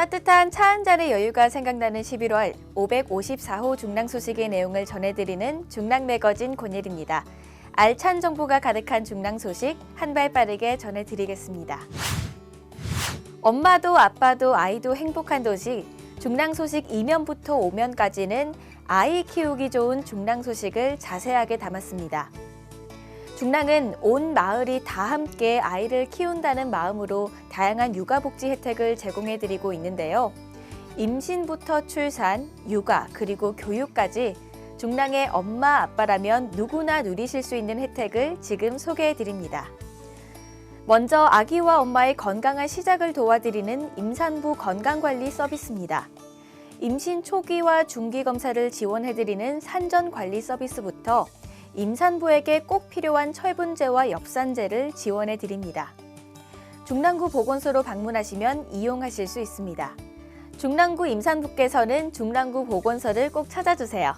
따뜻한 차 한 잔의 여유가 생각나는 11월 554호 중랑 소식의 내용을 전해드리는 중랑 매거진 권일입니다. 알찬 정보가 가득한 중랑 소식 한 발 빠르게 전해드리겠습니다. 엄마도 아빠도 아이도 행복한 도시 중랑 소식 2면부터 5면까지는 아이 키우기 좋은 중랑 소식을 자세하게 담았습니다. 중랑은 온 마을이 다 함께 아이를 키운다는 마음으로 다양한 육아복지 혜택을 제공해드리고 있는데요. 임신부터 출산, 육아, 그리고 교육까지 중랑의 엄마, 아빠라면 누구나 누리실 수 있는 혜택을 지금 소개해드립니다. 먼저 아기와 엄마의 건강한 시작을 도와드리는 임산부 건강관리 서비스입니다. 임신 초기와 중기 검사를 지원해드리는 산전관리 서비스부터 임산부에게 꼭 필요한 철분제와 엽산제를 지원해 드립니다. 중랑구 보건소로 방문하시면 이용하실 수 있습니다. 중랑구 임산부께서는 중랑구 보건소를 꼭 찾아주세요.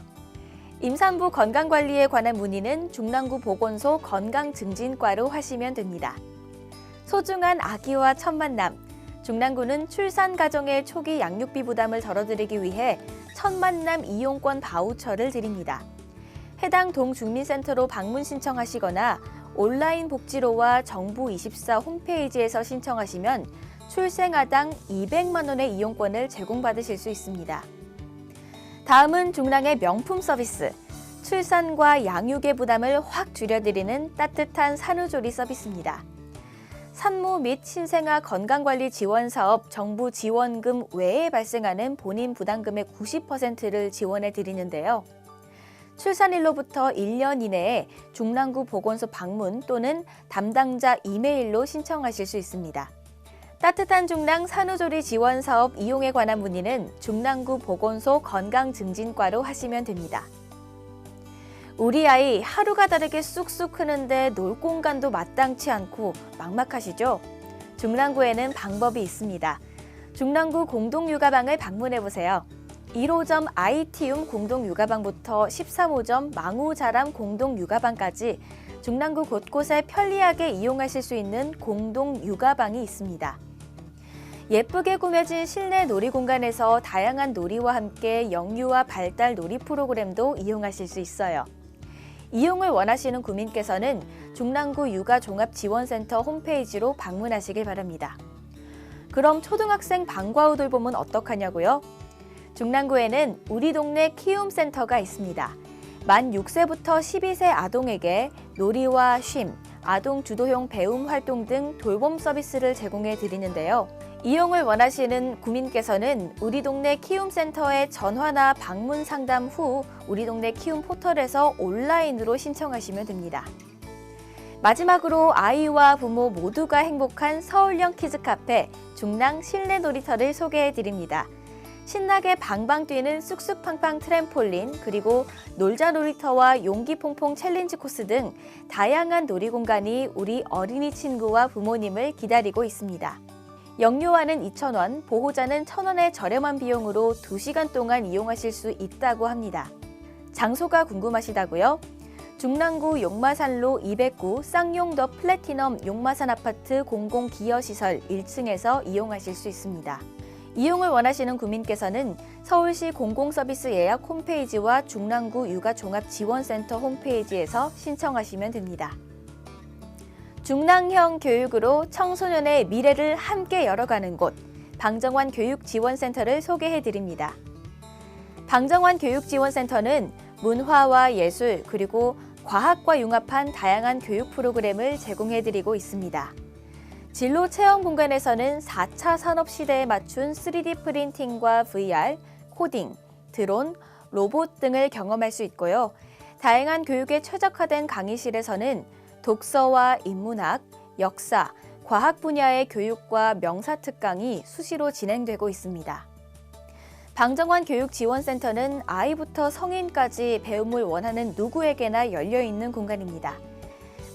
임산부 건강관리에 관한 문의는 중랑구 보건소 건강증진과로 하시면 됩니다. 소중한 아기와 첫 만남, 중랑구는 출산 가정의 초기 양육비 부담을 덜어드리기 위해 첫 만남 이용권 바우처를 드립니다. 해당 동주민센터로 방문 신청하시거나 온라인 복지로와 정부24 홈페이지에서 신청하시면 출생아당 200만 원의 이용권을 제공받으실 수 있습니다. 다음은 중랑의 명품 서비스. 출산과 양육의 부담을 확 줄여드리는 따뜻한 산후조리 서비스입니다. 산모 및 신생아 건강관리 지원 사업 정부 지원금 외에 발생하는 본인 부담금의 90%를 지원해 드리는데요. 출산일로부터 1년 이내에 중랑구 보건소 방문 또는 담당자 이메일로 신청하실 수 있습니다. 따뜻한 중랑 산후조리 지원 사업 이용에 관한 문의는 중랑구 보건소 건강증진과로 하시면 됩니다. 우리 아이 하루가 다르게 쑥쑥 크는데 놀 공간도 마땅치 않고 막막하시죠? 중랑구에는 방법이 있습니다. 중랑구 공동육아방을 방문해 보세요. 1호점 아이티움 공동육아방부터 13호점 망우자람 공동육아방까지 중랑구 곳곳에 편리하게 이용하실 수 있는 공동육아방이 있습니다. 예쁘게 꾸며진 실내 놀이 공간에서 다양한 놀이와 함께 영유아 발달 놀이 프로그램도 이용하실 수 있어요. 이용을 원하시는 구민께서는 중랑구 육아종합지원센터 홈페이지로 방문하시길 바랍니다. 그럼 초등학생 방과 후 돌봄은 어떡하냐고요? 중랑구에는 우리 동네 키움센터가 있습니다. 만 6세부터 12세 아동에게 놀이와 쉼, 아동 주도형 배움 활동 등 돌봄 서비스를 제공해 드리는데요. 이용을 원하시는 구민께서는 우리 동네 키움센터에 전화나 방문 상담 후 우리 동네 키움 포털에서 온라인으로 신청하시면 됩니다. 마지막으로 아이와 부모 모두가 행복한 서울형 키즈 카페 중랑 실내 놀이터를 소개해 드립니다. 신나게 방방 뛰는 쑥쑥팡팡 트램폴린 그리고 놀자 놀이터와 용기 퐁퐁 챌린지 코스 등 다양한 놀이 공간이 우리 어린이 친구와 부모님을 기다리고 있습니다. 영유아는 2,000원, 보호자는 1,000원의 저렴한 비용으로 2시간 동안 이용하실 수 있다고 합니다. 장소가 궁금하시다고요? 중랑구 용마산로 209 쌍용 더 플래티넘 용마산 아파트 공공기여시설 1층에서 이용하실 수 있습니다. 이용을 원하시는 구민께서는 서울시 공공서비스 예약 홈페이지와 중랑구 육아종합지원센터 홈페이지에서 신청하시면 됩니다. 중랑형 교육으로 청소년의 미래를 함께 열어가는 곳, 방정환 교육지원센터를 소개해 드립니다. 방정환 교육지원센터는 문화와 예술 그리고 과학과 융합한 다양한 교육 프로그램을 제공해 드리고 있습니다. 진로 체험 공간에서는 4차 산업 시대에 맞춘 3D 프린팅과 VR, 코딩, 드론, 로봇 등을 경험할 수 있고요. 다양한 교육에 최적화된 강의실에서는 독서와 인문학, 역사, 과학 분야의 교육과 명사 특강이 수시로 진행되고 있습니다. 방정환 교육지원센터는 아이부터 성인까지 배움을 원하는 누구에게나 열려 있는 공간입니다.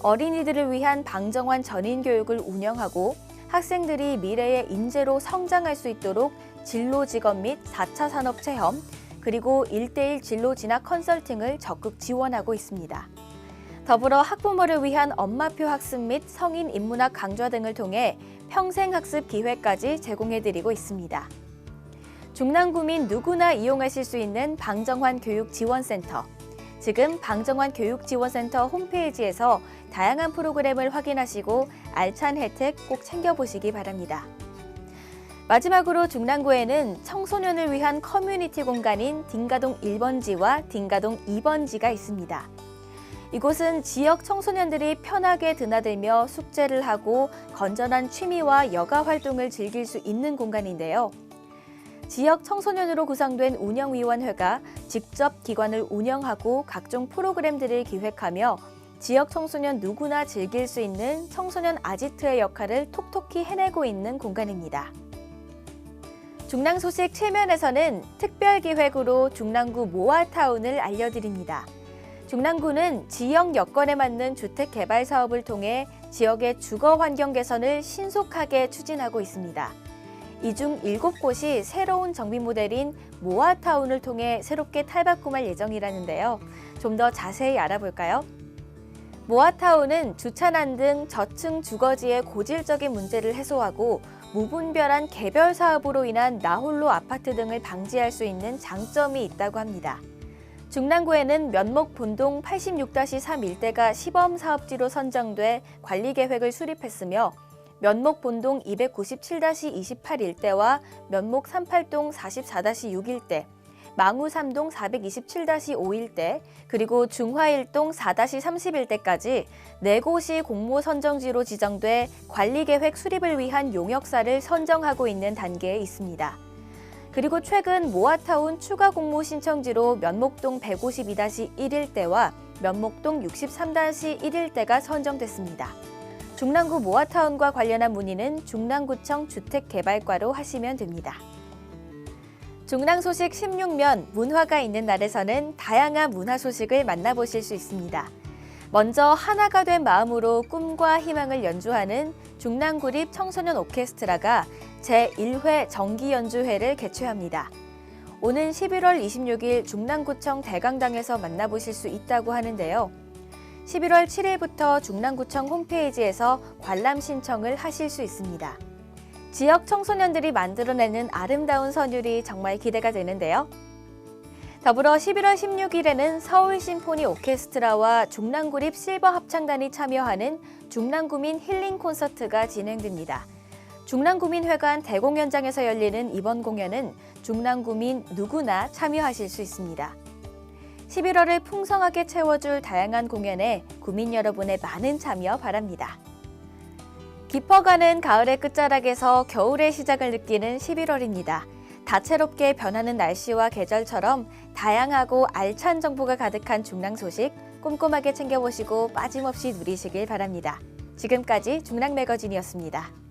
어린이들을 위한 방정환 전인 교육을 운영하고 학생들이 미래의 인재로 성장할 수 있도록 진로 직업 및 4차 산업 체험, 그리고 1대1 진로 진학 컨설팅을 적극 지원하고 있습니다. 더불어 학부모를 위한 엄마표 학습 및 성인 인문학 강좌 등을 통해 평생 학습 기회까지 제공해드리고 있습니다. 중랑구민 누구나 이용하실 수 있는 방정환 교육지원센터. 지금 방정환 교육지원센터 홈페이지에서 다양한 프로그램을 확인하시고 알찬 혜택 꼭 챙겨보시기 바랍니다. 마지막으로 중랑구에는 청소년을 위한 커뮤니티 공간인 딩가동 1번지와 딩가동 2번지가 있습니다. 이곳은 지역 청소년들이 편하게 드나들며 숙제를 하고 건전한 취미와 여가 활동을 즐길 수 있는 공간인데요. 지역 청소년으로 구성된 운영위원회가 직접 기관을 운영하고 각종 프로그램들을 기획하며 지역 청소년 누구나 즐길 수 있는 청소년 아지트의 역할을 톡톡히 해내고 있는 공간입니다. 중랑 소식 7면에서는 특별 기획으로 중랑구 모아타운을 알려드립니다. 중랑구는 지역 여건에 맞는 주택 개발 사업을 통해 지역의 주거 환경 개선을 신속하게 추진하고 있습니다. 이 중 7곳이 새로운 정비 모델인 모아타운을 통해 새롭게 탈바꿈할 예정이라는데요. 좀 더 자세히 알아볼까요? 모아타운은 주차난 등 저층 주거지의 고질적인 문제를 해소하고 무분별한 개별 사업으로 인한 나홀로 아파트 등을 방지할 수 있는 장점이 있다고 합니다. 중랑구에는 면목 본동 86-3 일대가 시범 사업지로 선정돼 관리 계획을 수립했으며 면목 본동 297-28 일대와 면목 38동 44-6 일대, 망우 3동 427-5 일대, 그리고 중화 1동 4-30 일대까지 네 곳이 공모 선정지로 지정돼 관리 계획 수립을 위한 용역사를 선정하고 있는 단계에 있습니다. 그리고 최근 모아타운 추가 공모 신청지로 면목동 152-1 일대와 면목동 63-1 일대가 선정됐습니다. 중랑구 모아타운과 관련한 문의는 중랑구청 주택개발과로 하시면 됩니다. 중랑 소식 16면 문화가 있는 날에서는 다양한 문화 소식을 만나보실 수 있습니다. 먼저 하나가 된 마음으로 꿈과 희망을 연주하는 중랑구립 청소년 오케스트라가 제1회 정기연주회를 개최합니다. 오는 11월 26일 중랑구청 대강당에서 만나보실 수 있다고 하는데요. 11월 7일부터 중랑구청 홈페이지에서 관람 신청을 하실 수 있습니다. 지역 청소년들이 만들어내는 아름다운 선율이 정말 기대가 되는데요. 더불어 11월 16일에는 서울 심포니 오케스트라와 중랑구립 실버 합창단이 참여하는 중랑구민 힐링 콘서트가 진행됩니다. 중랑구민회관 대공연장에서 열리는 이번 공연은 중랑구민 누구나 참여하실 수 있습니다. 11월을 풍성하게 채워줄 다양한 공연에 구민 여러분의 많은 참여 바랍니다. 깊어가는 가을의 끝자락에서 겨울의 시작을 느끼는 11월입니다. 다채롭게 변하는 날씨와 계절처럼 다양하고 알찬 정보가 가득한 중랑 소식 꼼꼼하게 챙겨보시고 빠짐없이 누리시길 바랍니다. 지금까지 중랑 매거진이었습니다.